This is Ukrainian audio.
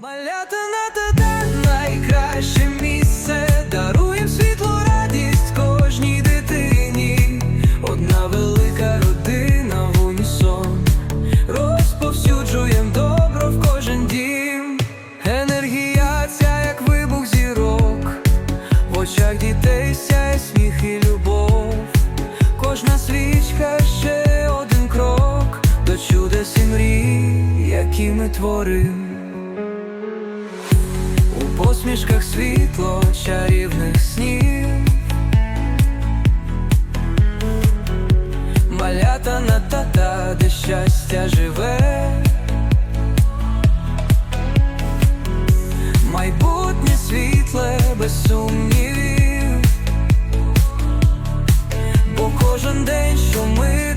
Малята на найкраще місце, даруєм світло, радість кожній дитині. Одна велика родина в унісон, розповсюджуєм добро в кожен дім. Енергія ця, як вибух зірок, в очах дітей сяє сміх і любов. Кожна свічка ще один крок до чудес мрій, які ми творим. У посмішках світло чарівних снів. Малята на тата, де щастя живе. Майбутнє світле без сумнівів. Бо кожен день, що ми